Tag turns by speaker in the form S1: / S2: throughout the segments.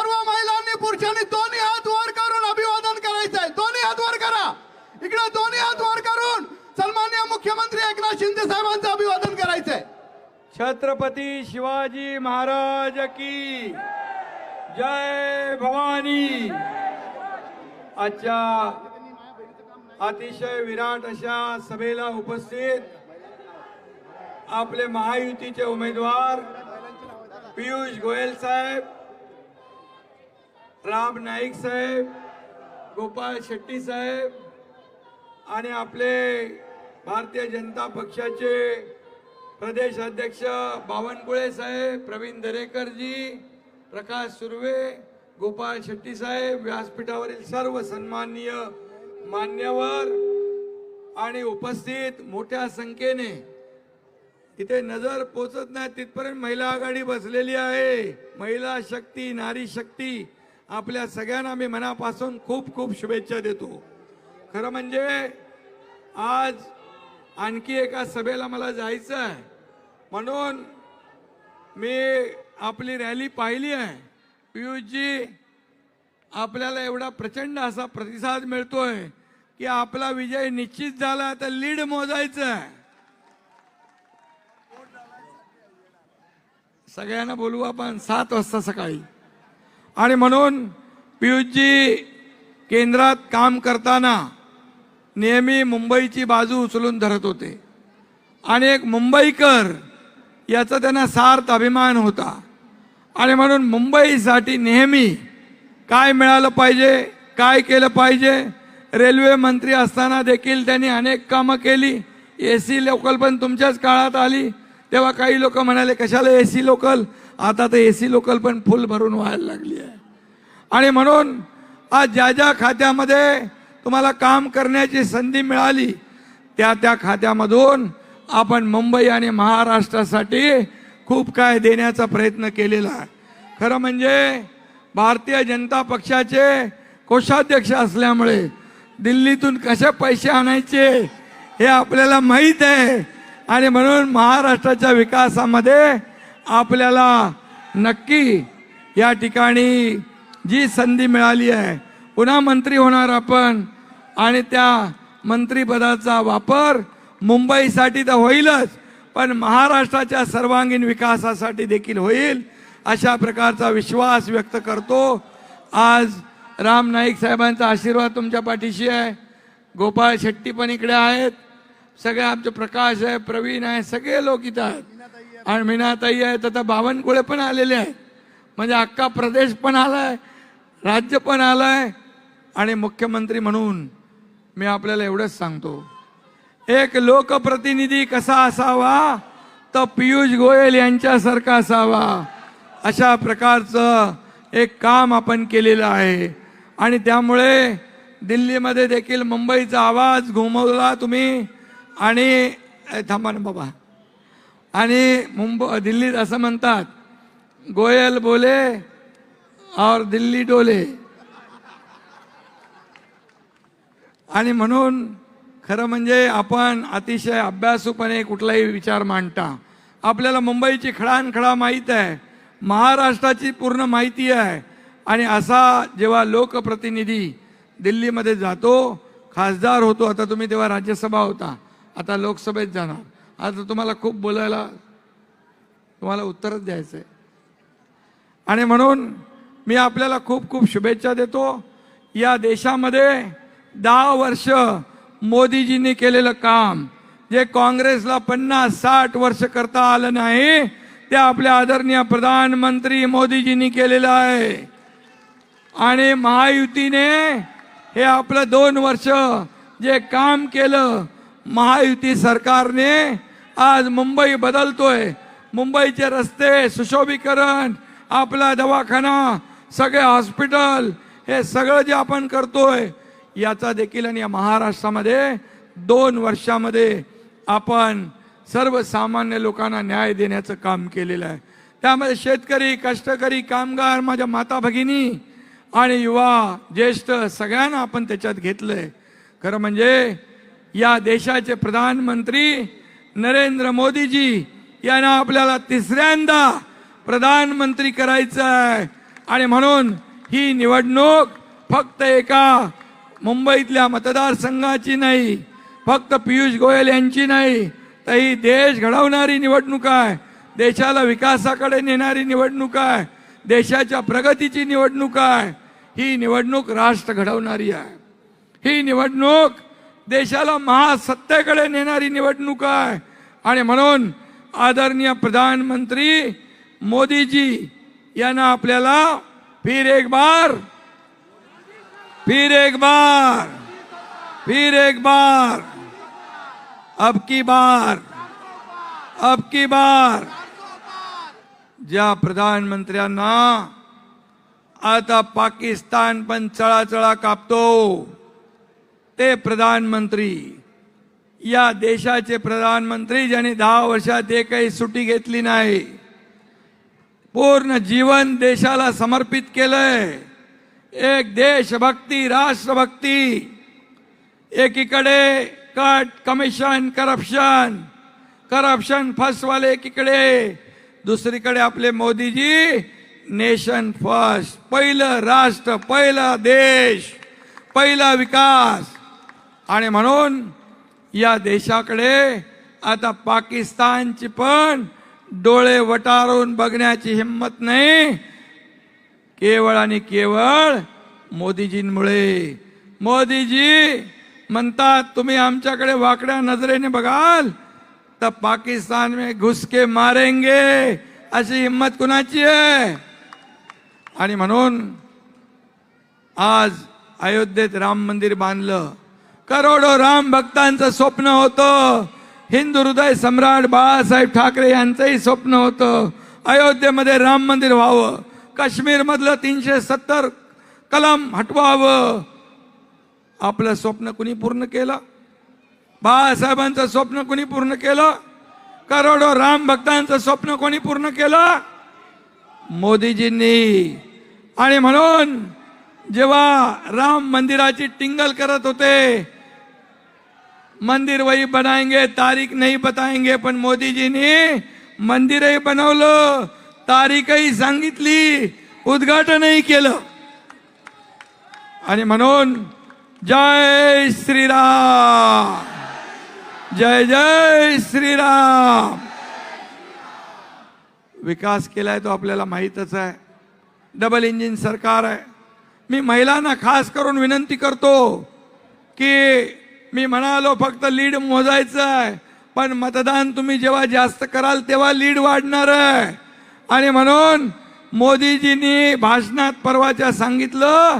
S1: सर्व महिलांनी पुरुषांनी दोन्ही हात वर करून अभिवादन करायचंय. दोन्ही हात वर करा. इकडे दोन्ही हात वर करून सन्मान्य मुख्यमंत्री एकनाथ शिंदे साहेबांचं अभिवादन करायचंय.
S2: छत्रपती शिवाजी महाराज की जय भवानी. आजच्या अतिशय विराट अशा सभेला उपस्थित आपले महायुतीचे उमेदवार पियुष गोयल साहेब राम नाईक साहेब गोपाळ शेट्टी साहेब आणि आपले भारतीय जनता पक्षाचे प्रदेश अध्यक्ष बावनकुळे साहेब प्रवीण दरेकरजी प्रकाश सुर्वे गोपाळ शेट्टी साहेब व्यासपीठावरील सर्व सन्माननीय मान्यवर आणि उपस्थित मोठ्या संख्येने इथे नजर पोचत नाही तिथपर्यंत महिला आघाडी बसलेली आहे. महिला शक्ती नारी शक्ती आपल्या सगळ्यांना मी मनापासून खूप खूप शुभेच्छा देतो. खरं म्हणजे आज आणखी एका सभेला मला जायचं आहे. म्हणून मी आपली रॅली पाहिली आहे. पियुषजी आपल्याला एवढा प्रचंड असा प्रतिसाद मिळतोय की आपला विजय निश्चित झाला तर लीड मोजायचं आहे. सगळ्यांना बोलू आपण सात वाजता सकाळी. आणि म्हणून पियुषजी केंद्रात काम करताना नेहमी मुंबईची बाजू उचलून धरत होते. आणि एक मुंबईकर याचा त्यांना सार्थ अभिमान होता. आणि म्हणून मुंबईसाठी नेहमी काय मिळालं पाहिजे काय केलं पाहिजे रेल्वे मंत्री असताना देखील त्यांनी अनेक कामं केली ए सी लोकल पण तुमच्याच काळात आली तेव्हा काही लोक म्हणाले कशाला ए सी लोकल आता तर ए सी लोकल पण फुल भरून व्हायला लागली आहे. आणि म्हणून आज ज्या ज्या खात्यामध्ये तुम्हाला काम करण्याची संधी मिळाली त्या त्या खात्यामधून आपण मुंबई आणि महाराष्ट्रासाठी खूप काय देण्याचा प्रयत्न केलेला आहे. खरं म्हणजे भारतीय जनता पक्षाचे कोषाध्यक्ष असल्यामुळे दिल्लीतून कसे पैसे आणायचे हे आपल्याला माहीत आहे. आणि म्हणून महाराष्ट्राच्या विकासामध्ये आपल्याला नक्की या ठिकाणी जी संधी मिळाली आहे पुन्हा मंत्री होणार आपण आणि त्या मंत्रीपदाचा वापर मुंबईसाठी तर होईलच पण महाराष्ट्राच्या सर्वांगीण विकासासाठी देखील होईल अशा प्रकारचा विश्वास व्यक्त करतो. आज राम नाईक साहेबांचा आशीर्वाद तुमच्या पाठीशी आहे. गोपाळ शेट्टी पण इकडे आहेत. सगळे आमचे प्रकाश आहे प्रवीण आहे सगळे लोक इथं आहेत. आणि मीनाताई आहेत आता बावनकुळे पण आलेले आहेत. म्हणजे अख्खा प्रदेश पण आलाय राज्य पण आलंय आणि मुख्यमंत्री म्हणून मी आपल्याला एवढंच सांगतो. एक लोकप्रतिनिधी कसा असावा तर पियुष गोयल यांच्यासारखा असावा. अशा प्रकारचं एक काम आपण केलेलं आहे. आणि त्यामुळे दिल्लीमध्ये देखील मुंबईचा आवाज घुमवला तुम्ही. आणि थांबा ना बाबा. आणि मुंबई दिल्लीत असं म्हणतात गोयल बोले और दिल्ली डोले. आणि म्हणून खरं म्हणजे आपण अतिशय अभ्यासूपणे कुठलाही विचार मांडता. आपल्याला मुंबईची खडानखडा माहीत आहे महाराष्ट्राची पूर्ण माहिती आहे. आणि असा जेव्हा लोकप्रतिनिधी दिल्लीमध्ये जातो खासदार होतो आता तुम्ही तेव्हा राज्यसभा होता. आता लोकसभेत जाणार. आता तुम्हाला खूप बोलायला तुम्हाला उत्तरच द्यायचं आहे. आणि म्हणून मी आपल्याला खूप खूप शुभेच्छा देतो. या देशामध्ये दहा वर्ष मोदीजींनी केलेलं काम जे काँग्रेसला पन्नास साठ वर्ष करता आलं नाही ते आपल्या आदरणीय प्रधानमंत्री मोदीजींनी केलेलं आहे. आणि महायुतीने हे आपलं दोन वर्ष जे काम केलं महायुती सरकारने आज मुंबई बदलतोय. मुंबईचे रस्ते सुशोभीकरण आपला दवाखाना सगळे हॉस्पिटल हे सगळं जे आपण करतोय याचा देखील आणि या महाराष्ट्रामध्ये दोन वर्षामध्ये आपण सर्वसामान्य लोकांना न्याय देण्याचं काम केलेलं आहे. त्यामध्ये शेतकरी कष्टकरी कामगार माझ्या माता भगिनी आणि युवा ज्येष्ठ सगळ्यांना आपण त्याच्यात घेतलंय. खरं म्हणजे या देशाचे प्रधानमंत्री नरेंद्र मोदीजी यांना आपल्याला तिसऱ्यांदा प्रधानमंत्री करायचं आहे. आणि म्हणून ही निवडणूक फक्त एका मुंबईतल्या मतदारसंघाची नाही फक्त पियुष गोयल यांची नाही तर ही देश घडवणारी निवडणूक आहे. देशाला विकासाकडे नेणारी निवडणूक आहे. देशाच्या प्रगतीची निवडणूक आहे. ही निवडणूक राष्ट्र घडवणारी आहे. ही निवडणूक देशाला महासत्तेकडे नेणारी निवडणूक आहे. आणि म्हणून आदरणीय प्रधानमंत्री मोदीजी यांना आपल्याला फिर एक बार फिर एक बार फिर एक बार अब की बार अब की बार. ज्या प्रधानमंत्र्यांना आता पाकिस्तान पण चळाचळा कापतो. ते प्रधानमंत्री. या देशाचे प्रधानमंत्री ज्यांनी दहा वर्षात एकही सुट्टी घेतली नाही पूर्ण जीवन देशाला समर्पित केलंय. एक देशभक्ती राष्ट्रभक्ती. एकीकडे कट कमिशन करप्शन. करप्शन फर्स्टवाले एकीकडे. दुसरीकडे आपले मोदीजी नेशन फर्स्ट. पहिलं राष्ट्र पहिला देश. पहिला विकास. आणि म्हणून या देशाकडे आता पाकिस्तानची पण डोळे वटारून बघण्याची हिंमत नाही. केवळ आणि केवळ मोदीजींमुळे. मोदीजी म्हणतात तुम्ही आमच्याकडे वाकड्या नजरेने बघाल तर पाकिस्तान में घुसके मारेंगे अशी हिंमत कुणाची आहे? आणि म्हणून आज अयोध्येत राम मंदिर बांधलं. करोडो राम भक्तांचं स्वप्न होतं. हिंदू हृदय सम्राट बाळासाहेब ठाकरे यांचंही स्वप्न होतं. अयोध्येमध्ये राम मंदिर व्हावं. काश्मीरमधलं तीनशे सत्तर कलम हटवावं. आपलं स्वप्न कुणी पूर्ण केलं? बाळासाहेबांचं स्वप्न कुणी पूर्ण केलं? करोडो राम भक्तांचं स्वप्न कोणी पूर्ण केलं? मोदीजींनी. आणि म्हणून जेव्हा राम मंदिराची टिंगल करत होते मंदिर वही बनाएंगे तारीख नहीं बताएंगे पण मोदीजींनी मंदिरही बनवलं तारीखही सांगितली उद्घाटनही केलं आणि म्हणून जय श्रीराम जय जय श्रीराम। विकास केलाय तो आपल्याला माहीतच आहे डबल इंजिन सरकार आहे। मी महिलांना खास करून विनंती करतो की मी म्हणालो फक्त लीड मोजायचं आहे पण मतदान तुम्ही जेव्हा जास्त कराल तेव्हा लीड वाढणार आहे. आणि म्हणून मोदीजींनी भाषणात परवाच्या सांगितलं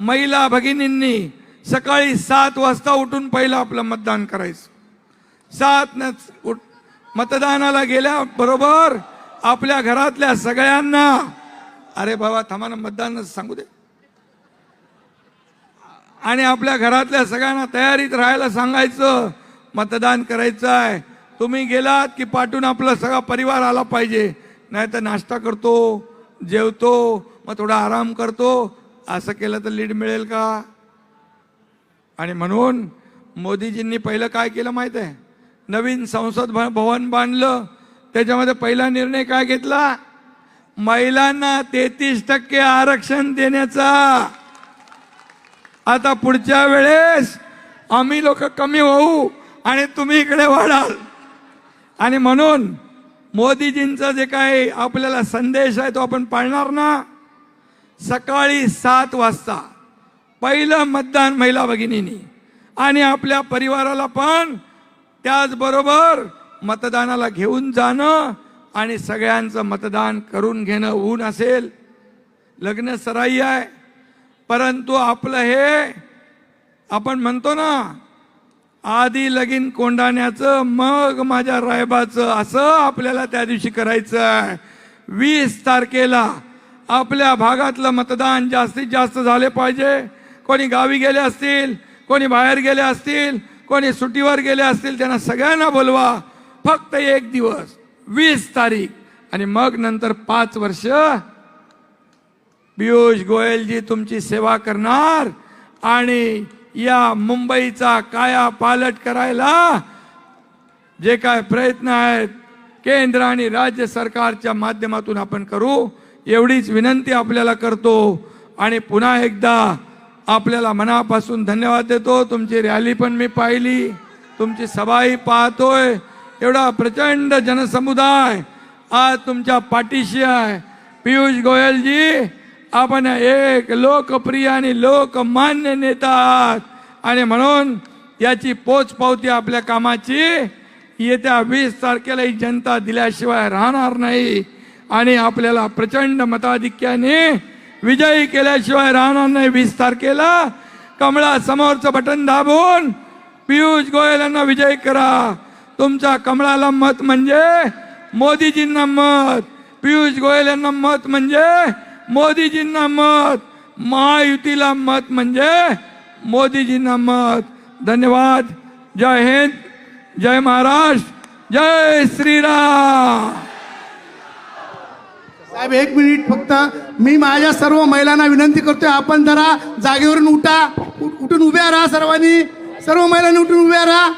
S2: महिला भगिनींनी सकाळी सात वाजता उठून पहिलं आपलं मतदान करायचं. सात न उठ मतदानाला गेल्याबरोबर आपल्या घरातल्या सगळ्यांना. अरे बाबा थांबा मतदानच सांगू दे. आणि आपल्या घरातल्या सगळ्यांना तयारीत राहायला सांगायचं मतदान करायचं आहे. तुम्ही गेलात की पाठून आपला सगळा परिवार आला पाहिजे. नाही तर नाश्ता करतो जेवतो मग थोडा आराम करतो. असं केलं तर लीड मिळेल का? आणि म्हणून मोदीजींनी पहिलं काय केलं माहीत आहे? नवीन संसद भ- भवन बांधलं. त्याच्यामध्ये पहिला निर्णय काय घेतला? महिलांना तेहतीस टक्के आरक्षण देण्याचा. आता पुढच्या वेळेस आम्ही लोक कमी होऊ आणि तुम्ही इकडे वाढाल. आणि म्हणून मोदीजींचा जे काही आपल्याला संदेश आहे तो आपण पाळणार ना? सकाळी सात वाजता पहिलं मतदान महिला भगिनींनी आणि आपल्या परिवाराला पण त्याचबरोबर मतदानाला घेऊन जाणं आणि सगळ्यांचं मतदान करून घेणं ऊन असेल. लग्न सराई आहे. परंतु आपलं हे आपण म्हणतो ना आधी लगीन कोंडाण्याचं मग माझ्या रायबाचं असं आपल्याला त्या दिवशी करायचं आहे. वीस तारखेला आपल्या भागातलं मतदान जास्तीत जास्त झाले पाहिजे. कोणी गावी गेले असतील कोणी बाहेर गेले असतील कोणी सुट्टीवर गेले असतील त्यांना सगळ्यांना बोलवा. फक्त एक दिवस वीस तारीख. आणि मग नंतर पाच वर्ष पियुष गोयलजी तुमची सेवा करणार आणि या मुंबईचा काया पालट करायला जे काय प्रयत्न आहेत केंद्र आणि राज्य सरकारच्या माध्यमातून आपण करू. एवढीच विनंती आपल्याला करतो आणि पुन्हा एकदा आपल्याला मनापासून धन्यवाद देतो. तुमची रॅली पण मी पाहिली तुमची सभाही पाहतोय. एवढा प्रचंड जनसमुदाय आज तुमच्या पाठीशी आहे. पियुष गोयलजी आपण एक लोकप्रिय आणि लोकमान्य नेता आहात. आणि म्हणून याची पोचपावती आपल्या कामाची येत्या वीस तारखेला ही जनता दिल्याशिवाय राहणार नाही. आणि आपल्याला प्रचंड मताधिक्याने विजयी केल्याशिवाय राहणार नाही वीस तारखेला. कमळा समोरचं बटन दाबून पियुष गोयल यांना विजय करा. तुमच्या कमळाला मत म्हणजे मोदीजींना मत पियुष गोयल यांना मत म्हणजे मोदीजींना मत. महायुतीला मत म्हणजे मोदीजींना मत. धन्यवाद. जय हिंद. जय महाराष्ट्र. जय श्रीराम.
S1: साहेब एक मिनिट फक्त. मी माझ्या सर्व महिलांना विनंती करतोय आपण जरा जागेवरून उठा. उठून उभ्या राहा सर्वांनी. सर्व महिलांनी उठून उभ्या राहा.